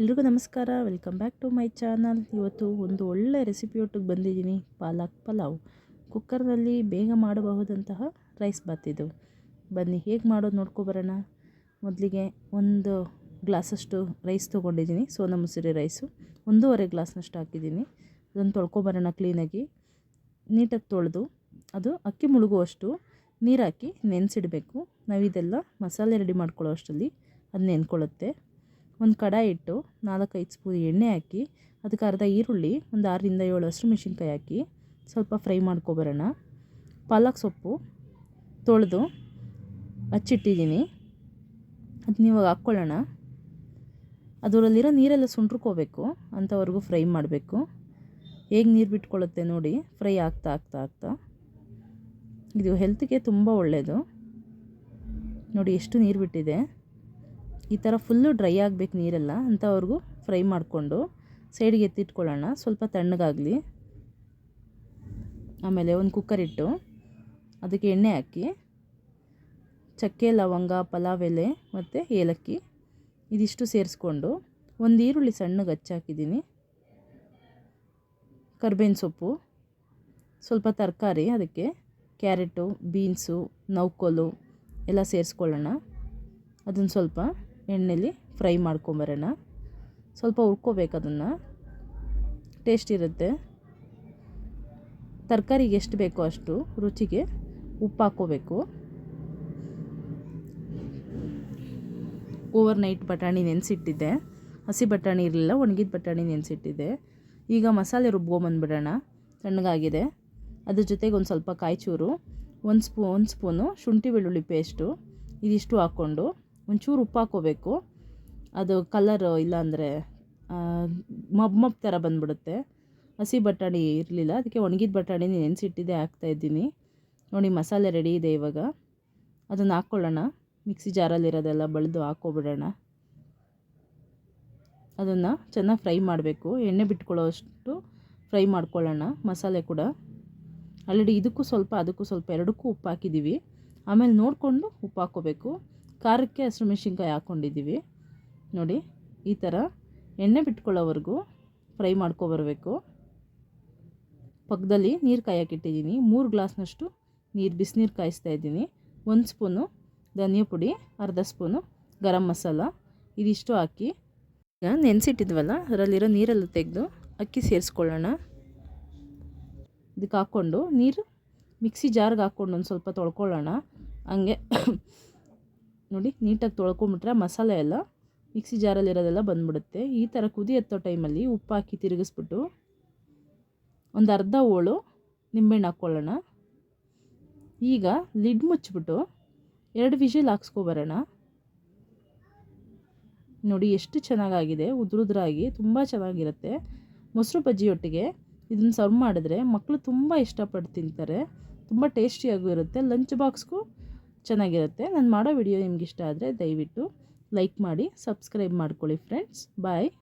ಎಲ್ರಿಗೂ ನಮಸ್ಕಾರ. Welcome back to my channel. ಇವತ್ತು ಒಂದು ಒಳ್ಳೆ ರೆಸಿಪಿ ಒಟ್ಟಿಗೆ ಬಂದಿದ್ದೀನಿ. ಪಾಲಕ್ ಪಲಾವ್. ಕುಕ್ಕರ್ನಲ್ಲಿ ಬೇಗ ಮಾಡಬಹುದಂತಹ ರೈಸ್ ಬಾತ್ ಇದು ಬನ್ನಿ, ಹೇಗೆ ಮಾಡೋದು ನೋಡ್ಕೊಬರೋಣ ಮೊದಲಿಗೆ ಒಂದು ಗ್ಲಾಸಷ್ಟು ರೈಸ್ ತೊಗೊಂಡಿದ್ದೀನಿ. ಸೋನಾ ಮುಸುರಿ ರೈಸು. ಒಂದೂವರೆ ಗ್ಲಾಸ್ನಷ್ಟು ಹಾಕಿದ್ದೀನಿ. ಅದನ್ನು ತೊಳ್ಕೊಬರೋಣ ಕ್ಲೀನಾಗಿ. ನೀಟಾಗಿ ತೊಳೆದು, ಅದು ಅಕ್ಕಿ ಮುಳುಗುವಷ್ಟು ನೀರು ಹಾಕಿ ನೆನೆಸಿಡಬೇಕು. ನಾವು ಇದೆಲ್ಲ ಮಸಾಲೆ ರೆಡಿ ಮಾಡ್ಕೊಳ್ಳೋ ಅಷ್ಟರಲ್ಲಿ ಅದು ನೆನ್ಕೊಳ್ಳುತ್ತೆ. ಒಂದು ಕಡಾಯಿ ಇಟ್ಟು ನಾಲ್ಕೈದು ಸ್ಪೂನ್ ಎಣ್ಣೆ ಹಾಕಿ, ಅದಕ್ಕೆ ಅರ್ಧ ಈರುಳ್ಳಿ, ಒಂದು ಆರರಿಂದ ಏಳು ಹಸಿರು ಮೆಣಸಿನ್ಕಾಯಿ ಹಾಕಿ ಸ್ವಲ್ಪ ಫ್ರೈ ಮಾಡ್ಕೊಬರೋಣ. ಪಾಲಕ್ ಸೊಪ್ಪು ತೊಳೆದು ಹಚ್ಚಿಟ್ಟಿದ್ದೀನಿ ಅದನ್ನ ಇವಾಗ ಹಾಕ್ಕೊಳ್ಳೋಣ. ಅದರಲ್ಲಿರೋ ನೀರೆಲ್ಲ ಸುಂಟ್ರಕೋಬೇಕು, ಅಂಥವರೆಗೂ ಫ್ರೈ ಮಾಡಬೇಕು. ಹೇಗೆ ನೀರು ಬಿಟ್ಕೊಳ್ಳುತ್ತೆ ನೋಡಿ, ಫ್ರೈ ಆಗ್ತಾ ಆಗ್ತಾ ಆಗ್ತಾ. ಇದು ಹೆಲ್ತ್ಗೆ ತುಂಬ ಒಳ್ಳೆಯದು ನೋಡಿ ಎಷ್ಟು ನೀರು ಬಿಟ್ಟಿದೆ. ಈ ಥರ ಫುಲ್ಲು ಡ್ರೈ ಆಗಬೇಕು ನೀರೆಲ್ಲ ಅಂಥವ್ರಿಗೂ ಫ್ರೈ ಮಾಡಿಕೊಂಡು ಸೈಡಿಗೆ ಎತ್ತಿಟ್ಕೊಳ್ಳೋಣ. ಸ್ವಲ್ಪ ತಣ್ಣಗಾಗಲಿ. ಆಮೇಲೆ ಒಂದು ಕುಕ್ಕರ್ ಇಟ್ಟು ಅದಕ್ಕೆ ಎಣ್ಣೆ ಹಾಕಿ, ಚಕ್ಕೆ, ಲವಂಗ, ಪಲಾವ್, ಎಲೆ ಮತ್ತು ಏಲಕ್ಕಿ ಇದಿಷ್ಟು ಸೇರಿಸ್ಕೊಂಡು ಒಂದು ಈರುಳ್ಳಿ ಸಣ್ಣಗೆ ಹಚ್ಚಾಕಿದ್ದೀನಿ ಕರ್ಬೇವಿನ ಸೊಪ್ಪು, ಸ್ವಲ್ಪ ತರಕಾರಿ, ಅದಕ್ಕೆ ಕ್ಯಾರೆಟು, ಬೀನ್ಸು ನೌಕೋಲು ಎಲ್ಲ ಸೇರಿಸ್ಕೊಳ್ಳೋಣ. ಅದನ್ನು ಸ್ವಲ್ಪ ಎಣ್ಣೆಲಿ ಫ್ರೈ ಮಾಡ್ಕೊಂಬರೋಣ. ಸ್ವಲ್ಪ ಹುರ್ಕೋಬೇಕು ಅದನ್ನು. ಟೇಸ್ಟ್ ಇರುತ್ತೆ. ತರಕಾರಿಗೆ ಎಷ್ಟು ಬೇಕೋ ಅಷ್ಟು ರುಚಿಗೆ ಉಪ್ಪು ಹಾಕ್ಕೋಬೇಕು ಓವರ್ ನೈಟ್ ಬಟಾಣಿ ನೆನೆಸಿಟ್ಟಿದ್ದೆ. ಹಸಿ ಬಟಾಣಿ ಇರಲಿಲ್ಲ, ಒಣಗಿದ ಬಟಾಣಿ ನೆನೆಸಿಟ್ಟಿದ್ದೆ. ಈಗ ಮಸಾಲೆ ರುಬ್ಕೊಂಬಂದ್ಬಿಡೋಣ. ತಣ್ಣಗಾಗಿದೆ. ಅದ್ರ ಜೊತೆಗೆ ಒಂದು ಸ್ವಲ್ಪ ಕಾಯಿಚೂರು, ಒಂದು ಸ್ಪೂ, ಒಂದು ಸ್ಪೂನು ಶುಂಠಿ ಬೆಳ್ಳುಳ್ಳಿ ಪೇಸ್ಟು ಇದಿಷ್ಟು ಹಾಕ್ಕೊಂಡು ಒಂಚೂರು ಉಪ್ಪು ಹಾಕ್ಕೋಬೇಕು ಅದು ಕಲರ್ ಇಲ್ಲಾಂದರೆ ಮಬ್ ಮಬ್ ಥರ ಬಂದ್ಬಿಡುತ್ತೆ. ಹಸಿ ಬಟಾಣಿ ಇರಲಿಲ್ಲ, ಅದಕ್ಕೆ ಒಣಗಿದ ಬಟಾಣಿ ನೆನೆಸಿಟ್ಟಿದ್ದೆ ಹಾಕ್ತಾಯಿದ್ದೀನಿ ನೋಡಿ, ಮಸಾಲೆ ರೆಡಿ ಇದೆ ಇವಾಗ. ಅದನ್ನು ಹಾಕ್ಕೊಳ್ಳೋಣ. ಮಿಕ್ಸಿ ಜಾರಲ್ಲಿರೋದೆಲ್ಲ ಬಳಿದು ಹಾಕ್ಕೊಬಿಡೋಣ. ಅದನ್ನು ಚೆನ್ನಾಗಿ ಫ್ರೈ ಮಾಡಬೇಕು. ಎಣ್ಣೆ ಬಿಟ್ಕೊಳ್ಳೋ ಅಷ್ಟು ಫ್ರೈ ಮಾಡ್ಕೊಳ್ಳೋಣ, ಮಸಾಲೆ ಕೂಡ. ಆಲ್ರೆಡಿ ಇದಕ್ಕೂ ಸ್ವಲ್ಪ, ಅದಕ್ಕೂ ಸ್ವಲ್ಪ ಎರಡಕ್ಕೂ ಉಪ್ಪು ಹಾಕಿದ್ದೀವಿ. ಆಮೇಲೆ ನೋಡಿಕೊಂಡು ಉಪ್ಪು ಹಾಕ್ಕೋಬೇಕು. ಖಾರಕ್ಕೆ ಹಸಿರು ಮೆಣಸಿನ್ಕಾಯಿ ಹಾಕ್ಕೊಂಡಿದ್ದೀವಿ ನೋಡಿ, ಈ ಥರ ಎಣ್ಣೆ ಬಿಟ್ಕೊಳ್ಳೋವರೆಗೂ ಫ್ರೈ ಮಾಡ್ಕೊಬರಬೇಕು ಪಕ್ಕದಲ್ಲಿ ನೀರು ಕಾಯಕ್ಕಿಟ್ಟಿದ್ದೀನಿ ಮೂರು ಗ್ಲಾಸ್ನಷ್ಟು ನೀರು, ಬಿಸಿನೀರು ಕಾಯಿಸ್ತಾ ಇದ್ದೀನಿ. ಒಂದು ಸ್ಪೂನು ಧನಿಯಾ ಪುಡಿ, ಅರ್ಧ ಸ್ಪೂನು ಗರಂ ಮಸಾಲ. ಇದಿಷ್ಟು ಹಾಕಿ. ಈಗ ನೆನೆಸಿಟ್ಟಿದ್ವಲ್ಲ, ಅದರಲ್ಲಿರೋ ನೀರೆಲ್ಲ ತೆಗೆದು ಅಕ್ಕಿ ಸೇರಿಸ್ಕೊಳ್ಳೋಣ. ಇದಕ್ಕೆ ಹಾಕ್ಕೊಂಡು ನೀರು ಮಿಕ್ಸಿ ಜಾರ್ಗೆ ಹಾಕ್ಕೊಂಡು ಒಂದು ಸ್ವಲ್ಪ ತೊಳ್ಕೊಳ್ಳೋಣ. ಹಂಗೆ ನೋಡಿ, ನೀಟಾಗಿ ತೊಳ್ಕೊಂಬಿಟ್ರೆ ಮಸಾಲೆ ಎಲ್ಲ ಮಿಕ್ಸಿ ಜಾರಲ್ಲಿರೋದೆಲ್ಲ ಬಂದ್ಬಿಡುತ್ತೆ. ಈ ಥರ ಕುದಿ ಎತ್ತೋ ಟೈಮಲ್ಲಿ ಉಪ್ಪು ಹಾಕಿ ತಿರುಗಿಸ್ಬಿಟ್ಟು ಒಂದು ಅರ್ಧ ಹೋಳು ನಿಂಬೆಹಣ್ಣು ಹಾಕ್ಕೊಳ್ಳೋಣ. ಈಗ ಲಿಡ್ ಮುಚ್ಚಿಬಿಟ್ಟು ಎರಡು ವಿಷಲ್ ಹಾಕ್ಸ್ಕೊಬರೋಣ. ನೋಡಿ, ಎಷ್ಟು ಚೆನ್ನಾಗಾಗಿದೆ. ಉದ್ರುದ್ರಾಗಿ ತುಂಬ ಚೆನ್ನಾಗಿರುತ್ತೆ. ಮೊಸರು ಬಜ್ಜಿಯೊಟ್ಟಿಗೆ ಇದನ್ನು ಸರ್ವ್ ಮಾಡಿದ್ರೆ ಮಕ್ಕಳು ತುಂಬ ಇಷ್ಟಪಟ್ಟು ತಿಂತಾರೆ. ತುಂಬ ಟೇಸ್ಟಿಯಾಗೂ ಇರುತ್ತೆ. ಲಂಚ್ ಬಾಕ್ಸ್ಗೂ ಚೆನ್ನಾಗಿರುತ್ತೆ. ನಾನು ಮಾಡೋ ವಿಡಿಯೋ ನಿಮ್ಗೆ ಇಷ್ಟ ಆದರೆ ದಯವಿಟ್ಟು ಲೈಕ್ ಮಾಡಿ ಸಬ್ಸ್ಕ್ರೈಬ್ ಮಾಡ್ಕೊಳ್ಳಿ ಫ್ರೆಂಡ್ಸ್ ಬಾಯ್